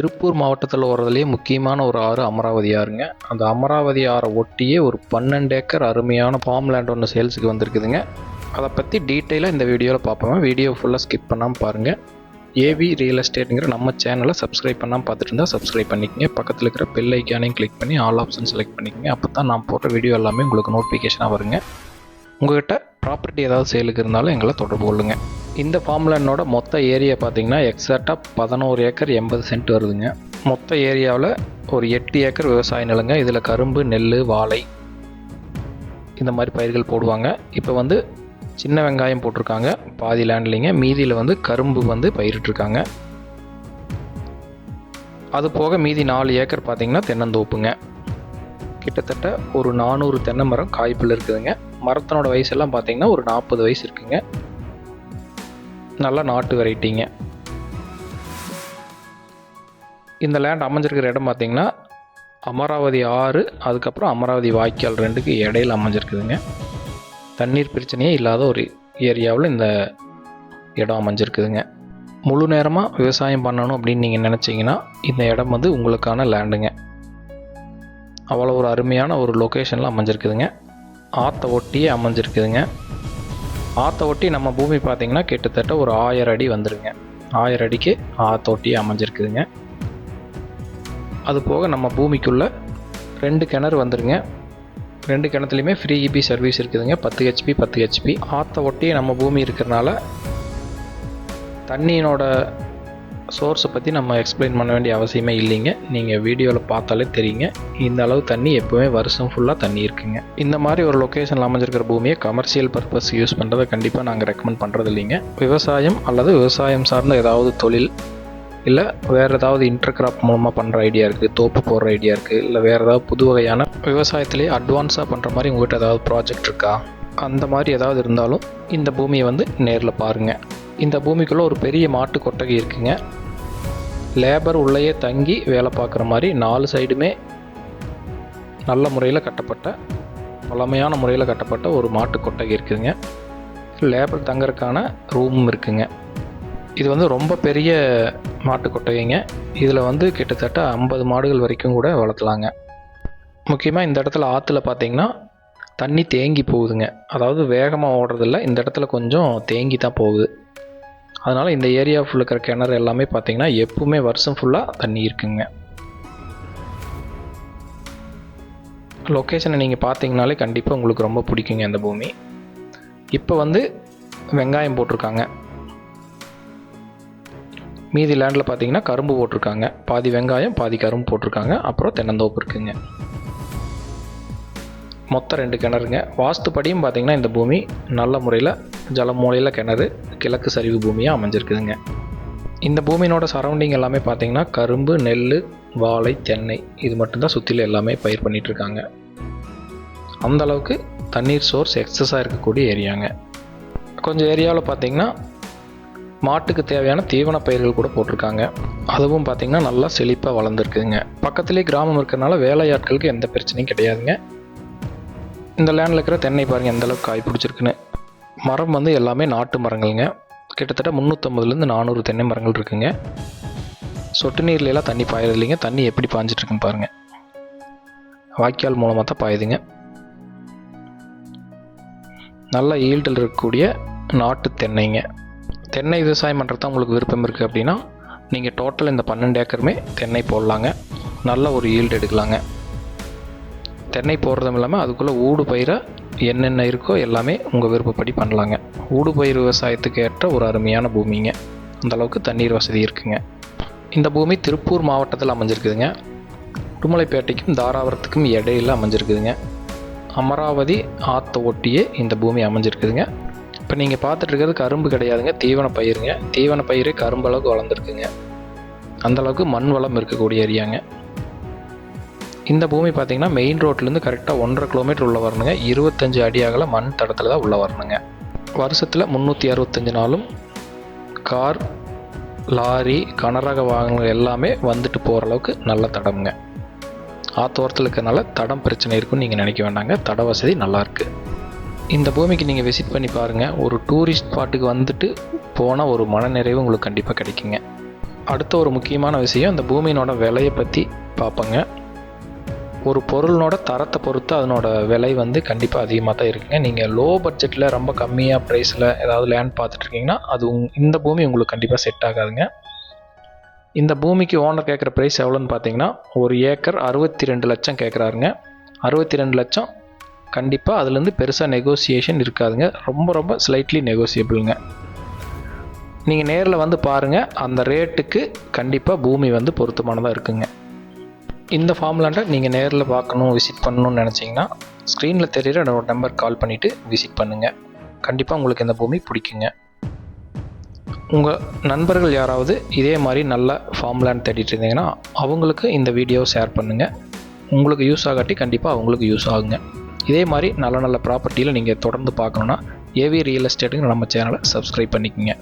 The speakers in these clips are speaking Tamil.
திருப்பூர் மாவட்டத்தில் ஓடுறதுலேயே முக்கியமான ஒரு ஆறு அமராவதி ஆறுங்க. அந்த அமராவதி ஆறை ஒட்டியே ஒரு பன்னெண்டு ஏக்கர் அருமையான ஃபார்ம் லேண்ட் ஒன்று சேல்ஸுக்கு வந்திருக்குதுங்க. அதை பற்றி டீட்டெயிலாக இந்த வீடியோவில் பார்ப்போம். வீடியோ ஃபுல்லாக ஸ்கிப் பண்ணாமல் பாருங்கள் ஏவி ரியல் எஸ்டேட்டுங்கிற நம்ம சேனலை சப்ஸ்கிரைப் பண்ணாமல் பார்த்துட்டு இருந்தால் சப்ஸ்கிரைப் பண்ணிக்கங்க. பக்கத்தில் இருக்கிற பெல் ஐக்கானையும் கிளிக் பண்ணி ஆல் ஆப்ஷன் செலக்ட் பண்ணிக்கங்க. அப்போ தான் நான் போடுற வீடியோ எல்லாமே உங்களுக்கு நோட்டிஃபிகேஷனாக வருங்க. உங்கள்கிட்ட ப்ராப்பர்ட்டி ஏதாவது சேலுக்கு இருந்தாலும் எங்களை தொடர்பு கொள்ளுங்கள் இந்த ஃபார்ம்லேண்டோட மொத்த ஏரியா பார்த்தீங்கன்னா எக்ஸாக்டாக பதினோரு ஏக்கர் எண்பது சென்ட் வருதுங்க. மொத்த ஏரியாவில் ஒரு எட்டு ஏக்கர் விவசாய நிலங்க. இதில் கரும்பு நெல் வாழை இந்த மாதிரி பயிர்கள் போடுவாங்க. இப்போ வந்து சின்ன வெங்காயம் போட்டிருக்காங்க. பாதி லேண்ட்லிங்க மீதியில் வந்து கரும்பு வந்து பயிரிட்டிருக்காங்க. அது போக மீதி நாலு ஏக்கர் பார்த்தீங்கன்னா தென்னந்தோப்புங்க. கிட்டத்தட்ட ஒரு நானூறு தென்னை மரம் காய்ப்பில் இருக்குதுங்க. மரத்தினோட வயசெல்லாம் பார்த்தீங்கன்னா ஒரு நாற்பது வயசு இருக்குங்க. நல்ல நாட்டு வெரைட்டிங்க. இந்த லேண்ட் அமைஞ்சிருக்கிற இடம் பார்த்தீங்கன்னா அமராவதி ஆறு அதுக்கப்புறம் அமராவதி வாய்க்கால் ரெண்டுக்கு இடையில அமைஞ்சிருக்குதுங்க. தண்ணீர் பிரச்சனையே இல்லாத ஒரு ஏரியாவில் இந்த இடம் அமைஞ்சிருக்குதுங்க. முழு நேரமாக விவசாயம் பண்ணணும் அப்படின்னு நீங்கள் நினச்சிங்கன்னா இந்த இடம் வந்து உங்களுக்கான லேண்டுங்க அவ்வளோ ஒரு அருமையான ஒரு லொக்கேஷனில் அமைஞ்சிருக்குதுங்க. ஆற்றை ஒட்டியே அமைஞ்சிருக்குதுங்க. ஆற்றை ஒட்டி நம்ம பூமி பார்த்திங்கன்னா கிட்டத்தட்ட ஒரு ஆயிரம் அடி வந்துடுங்க ஆயிரம் அடிக்கு ஆத்தொட்டி அமைஞ்சிருக்குதுங்க. அது போக நம்ம பூமிக்குள்ளே ரெண்டு கிணறு வந்துருங்க. ரெண்டு கிணத்துலையுமே ஃப்ரீ இபி சர்வீஸ் இருக்குதுங்க. பத்து ஹெச்பி பத்து ஹெச்பி ஆற்றை ஒட்டியே நம்ம பூமி இருக்கிறனால தண்ணியினோட சோர்ஸை பற்றி நம்ம எக்ஸ்பிளைன் பண்ண வேண்டிய அவசியமே இல்லைங்க. நீங்கள் வீடியோவில் பார்த்தாலே தெரியுங்க. இந்த அளவு தண்ணி எப்போவுமே வருஷம் ஃபுல்லாக தண்ணி இருக்குங்க. இந்த மாதிரி ஒரு லொக்கேஷனில் அமைஞ்சிருக்கிற பூமியை கமர்ஷியல் பர்பஸ் யூஸ் பண்ணுறதை கண்டிப்பாக நாங்கள் ரெக்கமெண்ட் பண்ணுறது இல்லைங்க. விவசாயம் அல்லது விவசாயம் சார்ந்த ஏதாவது தொழில் இல்லை வேறு ஏதாவது இன்டர் கிராப் மூலமாக பண்ணுற ஐடியா இருக்குது தோப்பு போடுற ஐடியா இருக்குது இல்லை வேறு ஏதாவது புது வகையான விவசாயத்திலேயே அட்வான்ஸாக பண்ணுற மாதிரி உங்கள்கிட்ட ஏதாவது ப்ராஜெக்ட் இருக்கா? அந்த மாதிரி ஏதாவது இருந்தாலும் இந்த பூமியை வந்து நேரில் பாருங்கள் இந்த பூமிக்குள்ளே ஒரு பெரிய மாட்டு கொட்டகை இருக்குங்க. லேபர் உள்ளேயே தங்கி வேலை பார்க்குற மாதிரி நாலு சைடுமே நல்ல முறையில் கட்டப்பட்ட பழமையான முறையில் கட்டப்பட்ட ஒரு மாட்டு கொட்டகை இருக்குதுங்க. லேபர் தங்கறதுக்கான ரூமும் இருக்குதுங்க இது வந்து ரொம்ப பெரிய மாட்டு கொட்டகைங்க. இதில் வந்து கிட்டத்தட்ட ஐம்பது மாடுகள் வரைக்கும் கூட வளர்த்தலாங்க. முக்கியமாக இந்த இடத்துல ஆற்றுல பார்த்தீங்கன்னா தண்ணி தேங்கி போகுதுங்க. அதாவது வேகமாக ஓடுறதில்ல. இந்த இடத்துல கொஞ்சம் தேங்கி தான் போகுது. அதனால் இந்த ஏரியா ஃபுல்லாக இருக்கிற கிணறு எல்லாமே பார்த்தீங்கன்னா எப்பவுமே வருஷம் ஃபுல்லாக தண்ணி இருக்குங்க. லொக்கேஷனை நீங்கள் பார்த்தீங்கனாலே கண்டிப்பாக உங்களுக்கு ரொம்ப பிடிக்குங்க இந்த பூமி. இப்போ வந்து வெங்காயம் போட்டிருக்காங்க. மீதி லேண்டில் பார்த்தீங்கன்னா கரும்பு போட்டிருக்காங்க. பாதி வெங்காயம் பாதி கரும்பு போட்டிருக்காங்க. அப்புறம் தென்னந்தோப்பு இருக்குங்க. மொத்தம் ரெண்டு கிணறுங்க. வாஸ்துப்படியும் பார்த்திங்கன்னா இந்த பூமி நல்ல முறையில் ஜலமூலையில் கிணறு கிழக்கு சரிவு பூமியாக அமைஞ்சிருக்குதுங்க. இந்த பூமியினோட சரௌண்டிங் எல்லாமே பார்த்தீங்கன்னா கரும்பு நெல் வாழை தென்னை இது மட்டும்தான் சுற்றில எல்லாமே பயிர் பண்ணிகிட்ருக்காங்க அந்தளவுக்கு தண்ணீர் சோர்ஸ் எக்ஸஸாக இருக்கக்கூடிய ஏரியாங்க. கொஞ்சம் ஏரியாவில் பார்த்தீங்கன்னா மாட்டுக்கு தேவையான தீவன பயிர்கள் கூட போட்டிருக்காங்க. அதுவும் பார்த்திங்கன்னா நல்லா செழிப்பாக வளர்ந்துருக்குதுங்க. பக்கத்துலேயே கிராமம் இருக்கிறனால வேலையாட்களுக்கு எந்த பிரச்சனையும் கிடையாதுங்க. இந்த லேண்டில் இருக்கிற தென்னை பாருங்கள் எந்தளவுக்கு காய் பிடிச்சிருக்குன்னு. மரம் வந்து எல்லாமே நாட்டு மரங்கள்ங்க. கிட்டத்தட்ட முந்நூற்றம்பதுலேருந்து நானூறு தென்னை மரங்கள் இருக்குங்க. சொட்டு நீர்லாம் தண்ணி பாயறது இல்லைங்க. தண்ணி எப்படி பாஞ்சிட்ருக்குன்னு பாருங்கள் வாய்க்கால் மூலமாக தான் பாயுதுங்க. நல்ல ஈல்டில் இருக்கக்கூடிய நாட்டு தென்னைங்க. தென்னை விவசாயம் பண்ணுறது தான் உங்களுக்கு விருப்பம் இருக்குது அப்படின்னா நீங்கள் டோட்டல் இந்த பன்னெண்டு ஏக்கருமே தென்னை போடலாங்க. நல்ல ஒரு ஈல்டு எடுக்கலாங்க. தென்னை போடுறதும் இல்லாமல் அதுக்குள்ளே ஊடு பயிரை என்னென்ன இருக்கோ எல்லாமே உங்கள் விருப்பப்படி பண்ணலாங்க. ஊடு பயிர் விவசாயத்துக்கு ஏற்ற ஒரு அருமையான பூமிங்க. அந்தளவுக்கு தண்ணீர் வசதி இருக்குங்க. இந்த பூமி திருப்பூர் மாவட்டத்தில் அமைஞ்சிருக்குதுங்க. உடுமலைப்பேட்டைக்கும் தாராபுரத்துக்கும் இடையில் அமைஞ்சிருக்குதுங்க. அமராவதி ஆற்றை ஒட்டியே இந்த பூமி அமைஞ்சிருக்குதுங்க. இப்போ நீங்கள் பார்த்துட்டு இருக்கிறது கரும்பு கிடையாதுங்க. தீவன பயிருங்க. தீவன பயிரே கரும்பு அளவுக்கு வளர்ந்துருக்குங்க அந்தளவுக்கு மண் வளம் இருக்கக்கூடிய ஏரியாங்க. இந்த பூமி பார்த்தீங்கன்னா மெயின் ரோட்லேருந்து கரெக்டாக ஒன்றரை கிலோமீட்டர் உள்ள வரணுங்க. இருபத்தஞ்சு அடி அகல மண் தடத்தில் தான் உள்ளே வரணுங்க. வருஷத்தில் முந்நூற்றி அறுபத்தஞ்சு நாளும் கார் லாரி கனரக வாகனங்கள் எல்லாமே வந்துட்டு போகிற அளவுக்கு நல்ல தடம்ங்க. ஆத்தோரத்தில் இருக்கிறதுனால தடம் பிரச்சனை இருக்குன்னு நீங்கள் நினைக்க வேண்டாங்க. தட வசதி நல்லாயிருக்கு இந்த பூமிக்கு நீங்கள் விசிட் பண்ணி பாருங்கள் ஒரு டூரிஸ்ட் ஸ்பாட்டுக்கு வந்துட்டு போனால் ஒரு மனநிறைவு உங்களுக்கு கண்டிப்பாக கிடைக்குங்க. அடுத்த ஒரு முக்கியமான விஷயம் இந்த பூமியினோட விலையை பற்றி பார்ப்போங்க. ஒரு பொருளினோட தரத்தை பொறுத்து அதனோட விலை வந்து கண்டிப்பாக அதிகமாக தான் இருக்குங்க. நீங்கள் லோ பட்ஜெட்டில் ரொம்ப கம்மியாக ப்ரைஸில் ஏதாவது லேண்ட் பார்த்துட்ருக்கீங்கன்னா அது உங் இந்த பூமி உங்களுக்கு கண்டிப்பாக செட் ஆகாதுங்க. இந்த பூமிக்கு ஓனர் கேட்குற ப்ரைஸ் எவ்வளோன்னு பார்த்தீங்கன்னா ஒரு ஏக்கர் அறுபத்தி ரெண்டு லட்சம் கேட்குறாருங்க. அறுபத்தி ரெண்டு லட்சம் கண்டிப்பாக அதுலேருந்து பெருசாக நெகோசியேஷன் இருக்காதுங்க. ரொம்ப ரொம்ப ஸ்லைட்லி நெகோசியபிளுங்க நீங்கள் நேரில் வந்து பாருங்கள் அந்த ரேட்டுக்கு கண்டிப்பாக பூமி வந்து பொருத்தமானதாக இருக்குங்க. இந்த ஃபார்ம்லாண்டை நீங்கள் நேரில் பார்க்கணும் விசிட் பண்ணணும்னு நினச்சிங்கன்னா ஸ்க்ரீனில் தெரிகிற என்னோட நம்பர் கால் பண்ணிவிட்டு விசிட் பண்ணுங்கள் கண்டிப்பாக உங்களுக்கு இந்த பூமி பிடிக்குங்க. உங்கள் நண்பர்கள் யாராவது இதே மாதிரி நல்ல ஃபார்ம் லேண்ட் தேடிட்டு இருந்தீங்கன்னா அவங்களுக்கு இந்த வீடியோ ஷேர் பண்ணுங்கள் உங்களுக்கு யூஸ் ஆகாட்டி கண்டிப்பாக அவங்களுக்கு யூஸ் ஆகுங்க. இதே மாதிரி நல்ல நல்ல ப்ராப்பர்ட்டியில் நீங்கள் தொடர்ந்து பார்க்கணுன்னா ஏவி ரியல் எஸ்டேட்டுங்க நம்ம சேனலை சப்ஸ்கிரைப் பண்ணிக்கோங்க.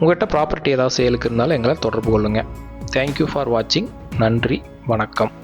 உங்கள்கிட்ட ப்ராப்பர்ட்டி ஏதாவது சேலுக்கு இருந்தாலும் எங்களை தொடர்பு கொள்ளுங்கள் தேங்க்யூ ஃபார் வாட்சிங் நன்றி. வணக்கம்.